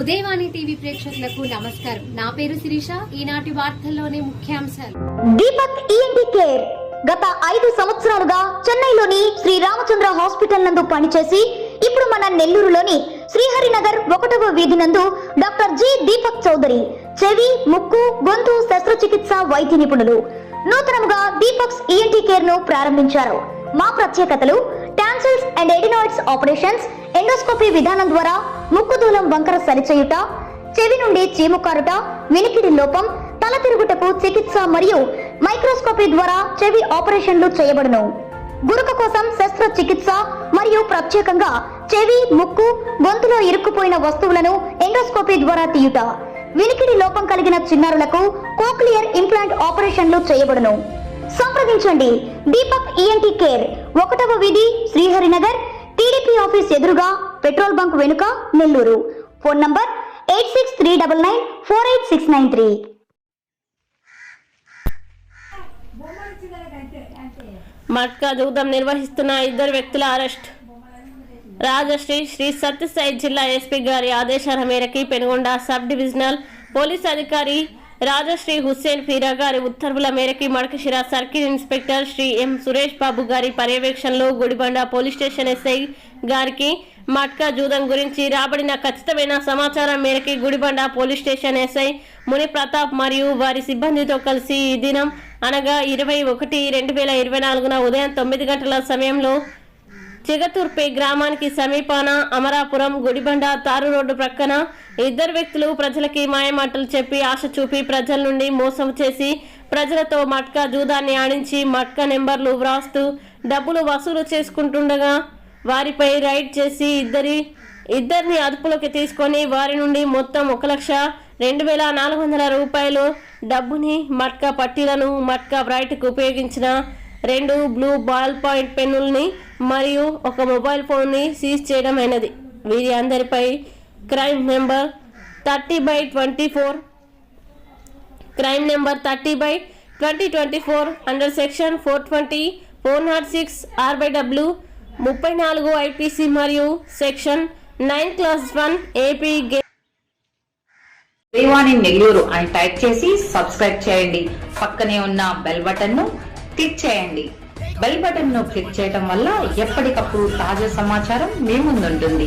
Udayavani TV ప్రేక్షకులకు నమస్కారం. నా పేరు శిరీష. ఈనాటి వార్తల్లోని ముఖ్యాంశాలు. దీపక్ ఈఎన్టీ కేర్ గత ఐదు సంవత్సరాలుగా చెన్నైలోని శ్రీ రామచంద్ర హాస్పిటల్ నందు పనిచేసి ఇప్పుడు మన నెల్లూరులోని శ్రీహరినగర్ ఒకటవ వీధి నందు డాక్టర్ జి దీపక్ చౌదరి చెవి ముక్కు గొంతు శస్త్రచికిత్స వైద్య నిపుణులు. నూతనముగా దీపక్స్ ఈఎన్టీ కేర్ను ప్రారంభించారు. మా ప్రత్యేకతలు tonsils and adenoids operations endoscopy విధానం ద్వారా ముక్కు దూలం వంకర సరిచేయుట చెవి నుండి చీము కారుట వినికిడి లోపం తల తిరుగుటకు చికిత్స మరియు మైక్రోస్కోపీ ద్వారా చెవి ఆపరేషన్లు చేయబడును. గురుక కోసం శస్త్రచికిత్స మరియు ప్రత్యేకంగా చెవి ముక్కు గొంతులో ఇరుక్కుపోయిన వస్తువులను ఎండోస్కోపీ ద్వారా తీయుట. వినికిడి లోపం కలిగిన చిన్నారులకు కోక్లియర్ ఇంప్లాంట్ ఆపరేషన్లు చేయబడును. సంప్రదించండి. దీపక్ ఈఎన్టీ కేర్ ఒకటవ వీధి శ్రీహరినగర్ ఆఫీస్ ఎదురుగా పెట్రోల్ బంక్ వెనుక Nellore. Phone number eight six three double nine four eight six nine three. Matka జూదం నిర్వహిస్తున్న ఇద్దరు వ్యక్తుల అరెస్ట్. రాజశ్రీ శ్రీ సత్యసాయి జిల్లా ఎస్పీ గారి ఆదేశాల మేరకు పెనుగొండ సబ్ డివిజనల్ పోలీస్ అధికారి రాజశ్రీ హుస్సేన్ ఫీరా గారి ఉత్తర్వుల మేరకు Madakasira circle inspector Sri M Suresh Babu గారి పర్యవేక్షణలో గుడిబండ పోలీస్ స్టేషన్ ఎస్ఐ గారికి మట్కా జూదం గురించి రాబడిన ఖచ్చితమైన సమాచారం మేరకు గుడిబండ పోలీస్ స్టేషన్ ఎస్ఐ ముని ప్రతాప్ మరియు వారి సిబ్బందితో కలిసి ఈ దినం అనగా ఇరవై ఒకటి రెండు వేల ఇరవై నాలుగున ఉదయం తొమ్మిది గంటల సమయంలో చిగతూర్పే గ్రామానికి సమీపాన అమరాపురం గుడిబండ తారు రోడ్డు ప్రక్కన ఇద్దరు వ్యక్తులు ప్రజలకి మాయమాటలు చెప్పి ఆశ చూపి ప్రజల నుండి మోసం చేసి ప్రజలతో మట్కా జూదాన్ని ఆడించి మట్కా నెంబర్లు వ్రాస్తూ డబ్బులు వసూలు చేసుకుంటుండగా వారిపై రైడ్ చేసి ఇద్దరి ఇద్దరిని అదుపులోకి తీసుకొని వారి నుండి మొత్తం ఒక లక్ష రెండు వేల నాలుగు వందల రూపాయలు డబ్బుని మట్కా పట్టీలను మట్కా బ్రైట్కు ఉపయోగించిన రెండు బ్లూ బాల్ పాయింట్ పెన్నుల్ని మరియు ఒక మొబైల్ ఫోన్ని సీజ్ చేయడం అయినది. వీరి అందరిపై crime number thirty by twenty four crime number thirty by twenty twenty four under section four twenty four not six R by W ముప్పై నాలుగు ఐపీసీ మరియు section nine clause one AP గే శ్రీవాణి నెల్లూరు అని type చేసి subscribe చేయండి. పక్కనే ఉన్న bell బటన్ను click చేయండి. బెల్ బటన్ను క్లిక్ చేయడం వల్ల ఎప్పటికప్పుడు తాజా సమాచారం మీ ముందుంటుంది.